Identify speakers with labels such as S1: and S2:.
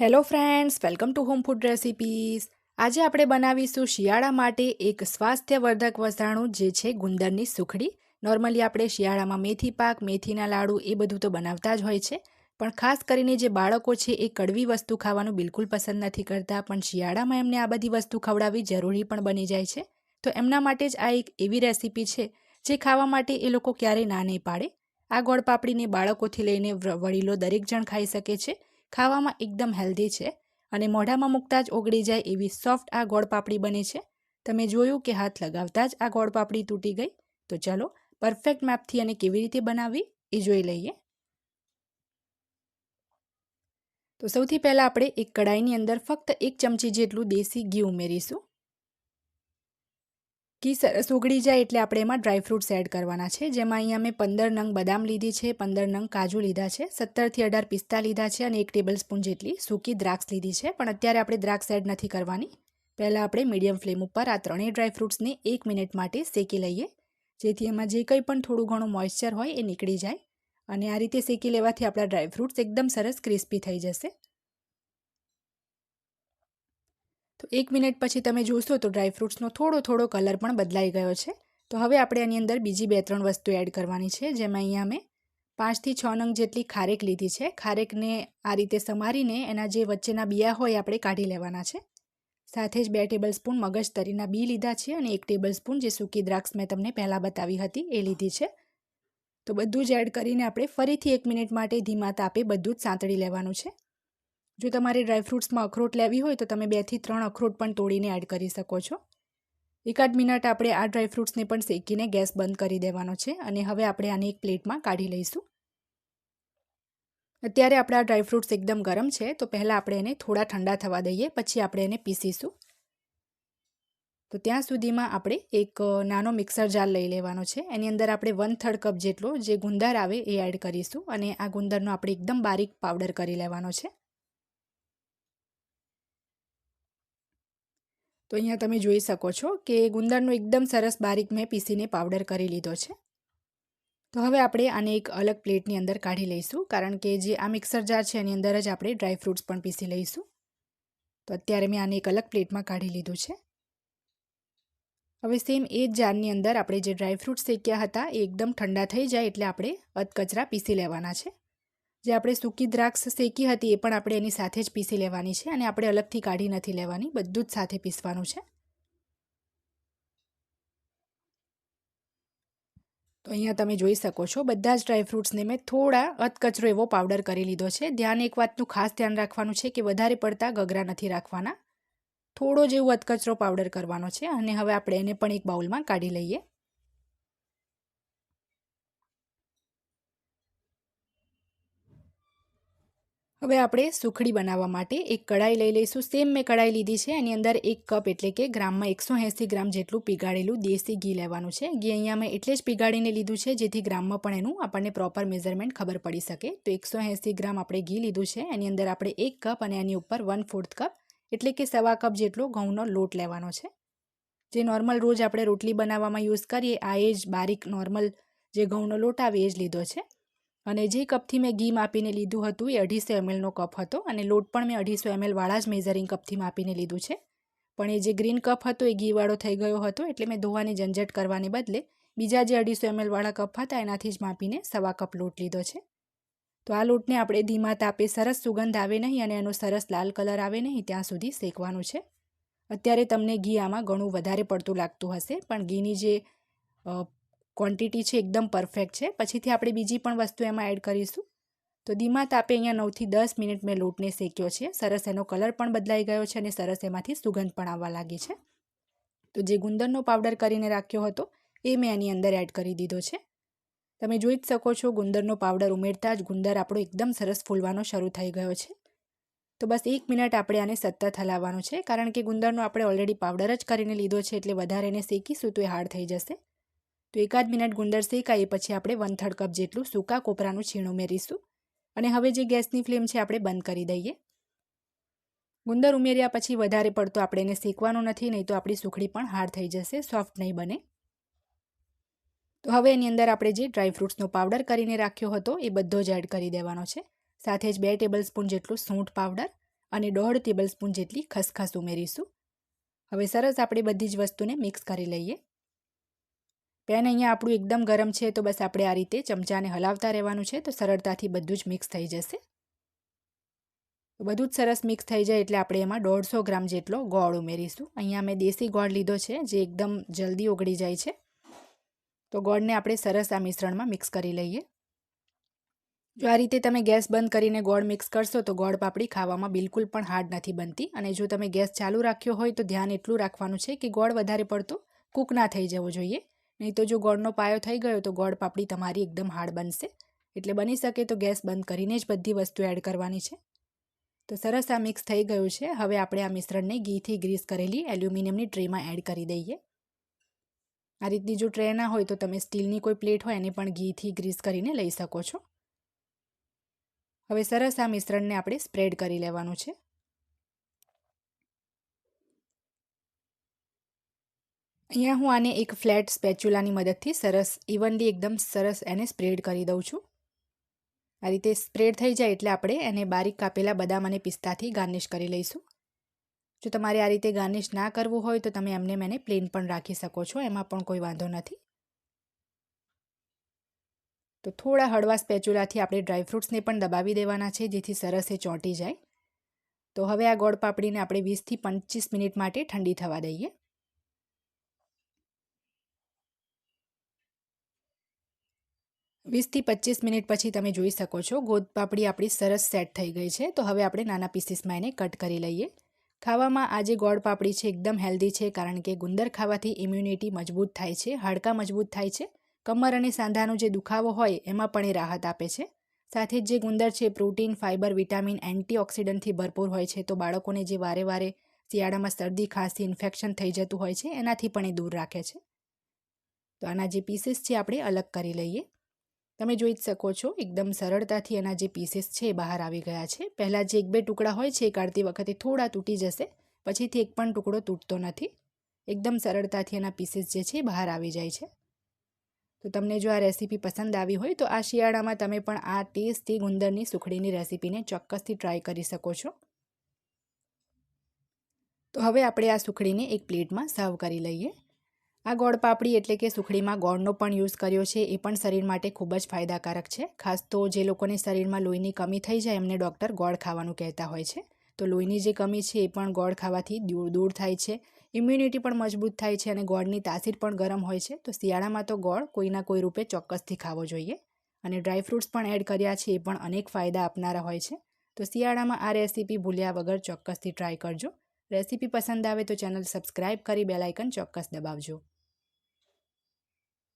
S1: Hello friends welcome to home food recipes આજે આપણે બનાવીશું શિયાળા માટે એક સ્વાસ્થ્યવર્ધક વસાણું, જે છે ગુંદરની સુખડી. નોર્મલી આપણે શિયાળામાં મેથી પાક, મેથીના લાડુ એ બધું તો બનાવતા જ હોય છે. પણ ખાસ કરીને જે બાળકો છે એ કડવી વસ્તુ ખાવાનું બિલકુલ પસંદ નથી કરતા, પણ શિયાળામાં એમને આ બધી વસ્તુ ખવડાવવી જરૂરી પણ બની જાય છે. તો એમના માટે જ આ એક એવી રેસિપી છે, જે ખાવા માટે એ લોકો ક્યારેય ના નહીં પાડે. આ ગોળ પાપડીને બાળકોથી લઈને વડીલો દરેક જણ ખાઈ શકે છે. ખાવામાં એકદમ હેલ્ધી છે અને મોઢામાં મૂકતા જ ઓગળી જાય એવી સોફ્ટ આ ગોળ પાપડી બને છે. તમે જોયું કે હાથ લગાવતા જ આ ગોળ પાપડી તૂટી ગઈ? તો ચાલો પરફેક્ટ મેપથી અને કેવી રીતે બનાવવી એ જોઈ લઈએ. તો સૌથી પહેલાં આપણે એક કડાઈની અંદર ફક્ત એક ચમચી જેટલું દેશી ઘી ઉમેરીશું. ઘી સરસ ઉગળી જાય એટલે આપણે એમાં ડ્રાયફ્રૂટ્સ એડ કરવાના છે. જેમાં અહીંયા મેં પંદર નંગ બદામ લીધી છે, પંદર નંગ કાજુ લીધા છે સત્તરથી અઢાર પિસ્તા લીધા છે અને એક ટેબલ સ્પૂન જેટલી સૂકી દ્રાક્ષ લીધી છે. પણ અત્યારે આપણે દ્રાક્ષ એડ નથી કરવાની. પહેલાં આપણે મીડિયમ ફ્લેમ ઉપર આ ત્રણેય ડ્રાયફ્રૂટ્સને એક મિનિટ માટે શેકી લઈએ. જેથી એમાં જે કંઈ પણ થોડું ઘણું મોઇશ્ચર હોય એ નીકળી જાય. અને આ રીતે શેકી લેવાથી આપણા ડ્રાયફ્રૂટ્સ એકદમ સરસ ક્રિસ્પી થઈ જશે. તો એક મિનિટ પછી તમે જોશો તો ડ્રાયફ્રૂટ્સનો થોડો થોડો કલર પણ બદલાઈ ગયો છે. તો હવે આપણે આની અંદર બીજી બે ત્રણ વસ્તુ એડ કરવાની છે, જેમાં અહીંયા મેં પાંચથી છ નંગ જેટલી ખારેક લીધી છે. ખારેકને આ રીતે સમારીને એના જે વચ્ચેના બિયા હોય આપણે કાઢી લેવાના છે. સાથે જ બે ટેબલ સ્પૂન મગજ તરીના બી લીધા છે અને એક ટેબલ સ્પૂન જે સૂકી દ્રાક્ષ મેં તમને પહેલાં બતાવી હતી એ લીધી છે. તો બધું જ એડ કરીને આપણે ફરીથી એક મિનિટ માટે ધીમા તાપે બધું જ સાંતળી લેવાનું છે. જો તમારે ડ્રાયફ્રૂટ્સમાં અખરોટ લેવી હોય તો તમે બેથી ત્રણ અખરોટ પણ તોડીને એડ કરી શકો છો. એકાદ મિનિટ આપણે આ ડ્રાયફ્રૂટ્સને પણ શેકીને ગેસ બંધ કરી દેવાનો છે અને હવે આપણે આને એક પ્લેટમાં કાઢી લઈશું. અત્યારે આપણા ડ્રાયફ્રૂટ્સ એકદમ ગરમ છે તો પહેલાં આપણે એને થોડા ઠંડા થવા દઈએ, પછી આપણે એને પીસીશું. તો ત્યાં સુધીમાં આપણે એક નાનો મિક્સર જાર લઈ લેવાનો છે. એની અંદર આપણે વન થર્ડ કપ જેટલો જે ગુંદર આવે એ એડ કરીશું અને આ ગુંદરનો આપણે એકદમ બારીક પાવડર કરી લેવાનો છે. તો અહીંયા તમે જોઈ શકો છો કે ગુંદરનો એકદમ સરસ બારીક મેં પીસીને પાવડર કરી લીધો છે. તો હવે આપણે આને એક અલગ પ્લેટની અંદર કાઢી લઈશું, કારણ કે જે આ મિક્સર જાર છે એની અંદર જ આપણે ડ્રાયફ્રૂટ્સ પણ પીસી લઈશું. તો અત્યારે મેં આને એક અલગ પ્લેટમાં કાઢી લીધું છે. હવે સેમ એ જ જારની અંદર આપણે જે ડ્રાયફ્રૂટ્સ શેક્યા હતા એ એકદમ ઠંડા થઈ જાય એટલે આપણે અધકચરા પીસી લેવાના છે. જે આપણે સૂકી દ્રાક્ષ શેકી હતી એ પણ આપણે એની સાથે જ પીસી લેવાની છે અને આપણે અલગથી કાઢી નથી લેવાની, બધું જ સાથે પીસવાનું છે. તો અહીંયા તમે જોઈ શકો છો, બધા જ ડ્રાયફ્રૂટ્સને મેં થોડા અધકચરો એવો પાવડર કરી લીધો છે. ધ્યાન એક વાતનું ખાસ ધ્યાન રાખવાનું છે કે વધારે પડતા ગગરા નથી રાખવાના. થોડો જેવું અધકચરો પાવડર કરવાનો છે અને હવે આપણે એને પણ એક બાઉલમાં કાઢી લઈએ. હવે આપણે સુખડી બનાવવા માટે એક કઢાઈ લઈ લઈશું. સેમ મેં કઢાઈ લીધી છે. એની અંદર એક કપ એટલે કે ગ્રામમાં એકસો એંસી ગ્રામ જેટલું પીગાડેલું દેશી ઘી લેવાનું છે. ઘી અહીંયા મેં એટલે જ પીગાડીને લીધું છે, જેથી ગ્રામમાં પણ એનું આપણને પ્રોપર મેઝરમેન્ટ ખબર પડી શકે. તો એકસો એંસી ગ્રામ આપણે ઘી લીધું છે. એની અંદર આપણે એક કપ અને એની ઉપર વન ફોર્થ કપ એટલે કે સવા કપ જેટલો ઘઉંનો લોટ લેવાનો છે. જે નોર્મલ રોજ આપણે રોટલી બનાવવામાં યુઝ કરીએ, આ એ જ બારીક નોર્મલ જે ઘઉંનો લોટ આવે એ જ લીધો છે. અને જે કપથી મેં ઘી માપીને લીધું હતું એ અઢીસો એમએલનો કપ હતો અને લોટ પણ મેં અઢીસો એમએલવાળા જ મેઝરિંગ કપથી માપીને લીધું છે. પણ એ જે ગ્રીન કપ હતો એ ઘીવાળો થઈ ગયો હતો એટલે મેં ધોવાની ઝંઝટ કરવાને બદલે બીજા જે અઢીસો એમએલવાળા કપ હતા એનાથી જ માપીને સવા કપ લોટ લીધો છે. તો આ લોટને આપણે ધીમા તાપે સરસ સુગંધ આવે નહીં અને એનો સરસ લાલ કલર આવે નહીં ત્યાં સુધી શેકવાનું છે. અત્યારે તમને ઘી આમાં ઘણું વધારે પડતું લાગતું હશે, પણ ઘીની જે ક્વોન્ટિટી છે એકદમ પરફેક્ટ છે. પછીથી આપણે બીજી પણ વસ્તુ એમાં એડ કરીશું. તો ધીમા તાપે અહીંયા નવથી દસ મિનિટ મેં લોટને શેક્યો છે. સરસ એનો કલર પણ બદલાઈ ગયો છે અને સરસ એમાંથી સુગંધ પણ આવવા લાગી છે. તો જે ગુંદરનો પાવડર કરીને રાખ્યો હતો, એ મેં એની અંદર એડ કરી દીધો છે. તમે જોઈ જ શકો છો ગુંદરનો પાવડર ઉમેરતા જ ગુંદર આપણો એકદમ સરસ ફૂલવાનો શરૂ થઈ ગયો છે. તો બસ એક મિનિટ આપણે આને સતત હલાવવાનો છે. કારણ કે ગુંદરનો આપણે ઓલરેડી પાવડર જ કરીને લીધો છે એટલે વધારે એને શેકીશું તો એ હાર્ડ થઈ જશે. તો એકાદ મિનિટ ગુંદર શેકાય પછી આપણે વન થર્ડ કપ જેટલું સૂકા કોપરાનું છીણ ઉમેરીશું અને હવે જે ગેસની ફ્લેમ છે આપણે બંધ કરી દઈએ. ગુંદર ઉમેર્યા પછી વધારે પડતો આપણે એને શેકવાનો નથી, નહીં તો આપણી સુખડી પણ હાર્ડ થઈ જશે, સોફ્ટ નહીં બને. તો હવે એની અંદર આપણે જે ડ્રાયફ્રૂટ્સનો પાવડર કરીને રાખ્યો હતો, એ બધો જ એડ કરી દેવાનો છે. સાથે જ બે ટેબલ સ્પૂન જેટલું સૂંઠ પાવડર અને દોઢ ટેબલ સ્પૂન જેટલી ખસખસ ઉમેરીશું. હવે સરસ આપણે બધી જ વસ્તુને મિક્સ કરી લઈએ. પેન અહીંયા આપણું એકદમ ગરમ છે, તો બસ આપણે આ રીતે ચમચાને હલાવતા રહેવાનું છે, તો સરળતાથી બધું જ મિક્સ થઈ જશે. બધું જ સરસ મિક્સ થઈ જાય એટલે આપણે એમાં દોઢસો ગ્રામ જેટલો ગોળ ઉમેરીશું. અહીંયા મેં દેશી ગોળ લીધો છે, જે એકદમ જલ્દી ઓગળી જાય છે. તો ગોળને આપણે સરસ આ મિશ્રણમાં મિક્સ કરી લઈએ. જો આ રીતે તમે ગેસ બંધ કરીને ગોળ મિક્સ કરશો, તો ગોળ પાપડી ખાવામાં બિલકુલ પણ હાર્ડ નથી બનતી. અને જો તમે ગેસ ચાલુ રાખ્યો હોય, તો ધ્યાન એટલું રાખવાનું છે કે ગોળ વધારે પડતો કૂક ના થઈ જવો જોઈએ. નહીં તો જો ગોળનો પાયો થઈ ગયો તો ગોળ પાપડી તમારી એકદમ હાર્ડ બનશે. એટલે બની શકે તો ગેસ બંધ કરીને જ બધી વસ્તુ એડ કરવાની છે. તો સરસ આ મિક્સ થઈ ગયું છે. હવે આપણે આ મિશ્રણને ઘીથી ગ્રીસ કરેલી એલ્યુમિનિયમની ટ્રેમાં એડ કરી દઈએ. આ રીતની જો ટ્રે ના હોય તો તમે સ્ટીલની કોઈ પ્લેટ હોય એને પણ ઘીથી ગ્રીસ કરીને લઈ શકો છો. હવે સરસ આ મિશ્રણને આપણે સ્પ્રેડ કરી લેવાનું છે. અહીંયા હું આને એક ફ્લેટ સ્પેચ્યુલાની મદદથી સરસ ઇવનલી એકદમ સરસ એને સ્પ્રેડ કરી દઉં છું. આ રીતે સ્પ્રેડ થઈ જાય એટલે આપણે એને બારીક કાપેલા બદામ અને પિસ્તાથી ગાર્નિશ કરી લઈશું. જો તમારે આ રીતે ગાર્નિશ ના કરવું હોય તો તમે એમને મને પ્લેન પણ રાખી શકો છો, એમાં પણ કોઈ વાંધો નથી. તો થોડા હળવા સ્પેચ્યુલાથી આપણે ડ્રાયફ્રૂટ્સને પણ દબાવી દેવાના છે, જેથી સરસ એ ચોંટી જાય. તો હવે આ ગોળ પાપડીને આપણે વીસથી પચીસ મિનિટ માટે ઠંડી થવા દઈએ. વીસથી પચીસ મિનિટ પછી તમે જોઈ શકો છો. ગોદ પાપડી આપણી સરસ સેટ થઈ ગઈ છે. તો હવે આપણે નાના પીસીસમાં એને કટ કરી લઈએ. ખાવામાં આજે ગોળ પાપડી છે એકદમ હેલ્ધી છે, કારણ કે ગુંદર ખાવાથી ઇમ્યુનિટી મજબૂત થાય છે, હાડકાં મજબૂત થાય છે. કમર અને સાંધાનો જે દુખાવો હોય, એમાં પણ એ રાહત આપે છે. સાથે જ જે ગુંદર છે, પ્રોટીન ફાઇબર વિટામિન, એન્ટીઓક્સિડન્ટથી ભરપૂર હોય છે. તો બાળકોને જે વારે વારે શિયાળામાં શરદી, ખાંસી, ઇન્ફેક્શન થઈ જતું હોય છે, એનાથી પણ એ દૂર રાખે છે. તો આના જે પીસીસ છે, આપણે અલગ કરી લઈએ. તમે જોઈ જ શકો છો, એકદમ સરળતાથી એના જે પીસીસ છે એ બહાર આવી ગયા છે. પહેલાં જે એક બે ટુકડા હોય છે, એ કાઢતી વખતે થોડા તૂટી જશે, પછીથી એક પણ ટુકડો તૂટતો નથી. એકદમ સરળતાથી એના પીસીસ જે છે એ બહાર આવી જાય છે. તો તમને જો આ રેસીપી પસંદ આવી હોય તો આ શિયાળામાં તમે પણ આ ટેસ્ટી ગુંદરની સુખડીની રેસીપીને ચોક્કસથી ટ્રાય કરી શકો છો. તો હવે આપણે આ સુખડીને એક પ્લેટમાં સર્વ કરી લઈએ. આ ગોળ પાપડી એટલે કે સુખડીમાં ગોળનો પણ યુઝ કર્યો છે, એ પણ શરીર માટે ખૂબ જ ફાયદાકારક છે. ખાસ તો જે લોકોને શરીરમાં લોહીની કમી થઈ જાય, એમને ડૉક્ટર ગોળ ખાવાનું કહેતા હોય છે. તો લોહીની જે કમી છે, એ પણ ગોળ ખાવાથી દૂર દૂર થાય છે. ઇમ્યુનિટી પણ મજબૂત થાય છે અને ગોળની તાસીર પણ ગરમ હોય છે. તો શિયાળામાં તો ગોળ કોઈના કોઈ રૂપે ચોક્કસથી ખાવો જોઈએ. અને ડ્રાયફ્રૂટ્સ પણ એડ કર્યા છે, એ પણ અનેક ફાયદા આપનારા હોય છે. તો શિયાળામાં આ રેસીપી ભૂલ્યા વગર ચોક્કસથી ટ્રાય કરજો. રેસીપી પસંદ આવે તો ચેનલ સબસ્ક્રાઈબ કરી બેલાઇકન ચોક્કસ દબાવજો.